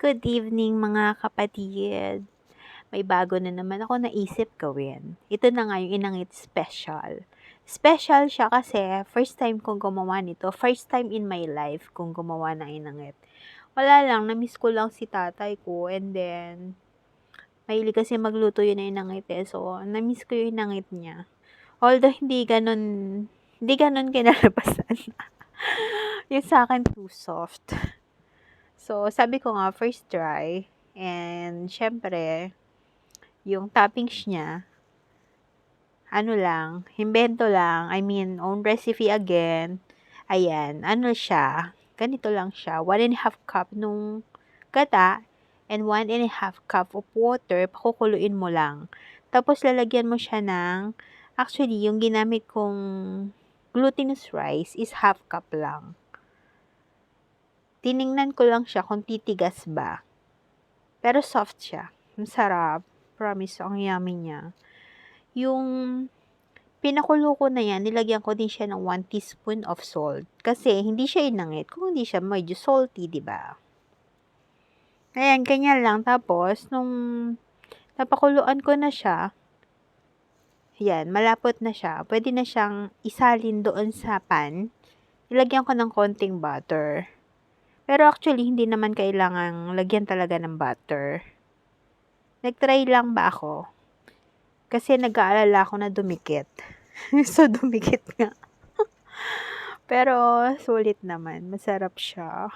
Good evening mga kapatid. May bago na naman ako naisip gawin. Ito na nga yung inangit special. Special siya kasi first time kong gumawa nito. First time in my life kong gumawa ng inangit. Wala lang, na-miss ko lang si tatay ko and then mahilig kasi magluto yun na inangit eh. So, na-miss ko yung inangit niya. Although hindi ganun, hindi ganun kinalabasan. yung sa akin too soft. So, sabi ko nga, first try. And, syempre, yung toppings niya, ano lang, invento lang. I mean, own recipe again. Ayan, ano siya, ganito lang siya. One and a half cup nung gata and one and a half cup of water, pakukuluin mo lang. Tapos, lalagyan mo siya ng, actually, yung ginamit kong glutinous rice is half cup lang tiningnan ko lang siya kung titigas ba. Pero soft siya. Masarap. Promise, ang yummy niya. Yung pinakulo ko na yan, nilagyan ko din siya ng 1 teaspoon of salt. Kasi hindi siya inangit kung hindi siya medyo salty, di ba? Ayan, ganyan lang. Tapos, nung napakuluan ko na siya, yan, malapot na siya. Pwede na siyang isalin doon sa pan. Ilagyan ko ng konting butter. Pero actually, hindi naman kailangang lagyan talaga ng butter. Nagtry lang ba ako? Kasi nag-aalala ako na dumikit. so, dumikit nga. Pero, sulit naman. Masarap siya.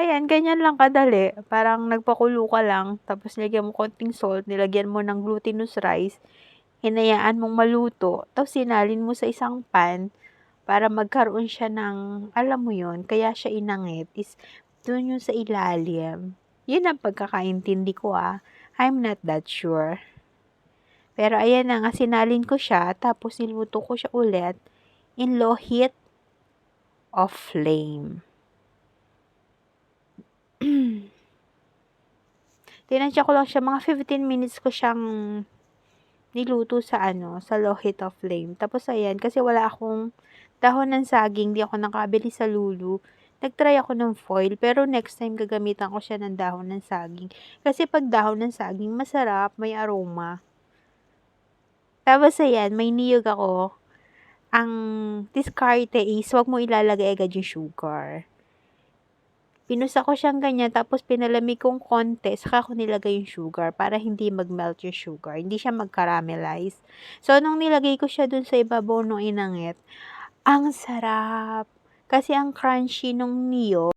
Ayan, ganyan lang kadali. Parang nagpakulo ka lang, tapos nilagyan mo konting salt, nilagyan mo ng glutinous rice, hinayaan mong maluto, tapos sinalin mo sa isang pan, para magkaroon siya ng, alam mo yon kaya siya inangit, is doon yung sa ilalim. Yun ang pagkakaintindi ko ah. I'm not that sure. Pero ayan na nga, sinalin ko siya, tapos niluto ko siya ulit in low heat of flame. Tinansya ko lang siya, mga 15 minutes ko siyang niluto sa ano, sa low heat of flame. Tapos ayan, kasi wala akong dahon ng saging, di ako nakabili sa Lulu nagtry ako ng foil, pero next time gagamitan ko siya ng dahon ng saging. Kasi pag dahon ng saging, masarap, may aroma. Tapos ayan, may niyog ako. Ang diskarte is, wag mo ilalagay agad yung sugar. Pinusa ko siyang ganyan, tapos pinalamig kong konti, saka ko nilagay yung sugar para hindi mag-melt yung sugar. Hindi siya mag-caramelize. So, nung nilagay ko siya dun sa ibabaw ng inangit, ang sarap. Kasi ang crunchy nung niyo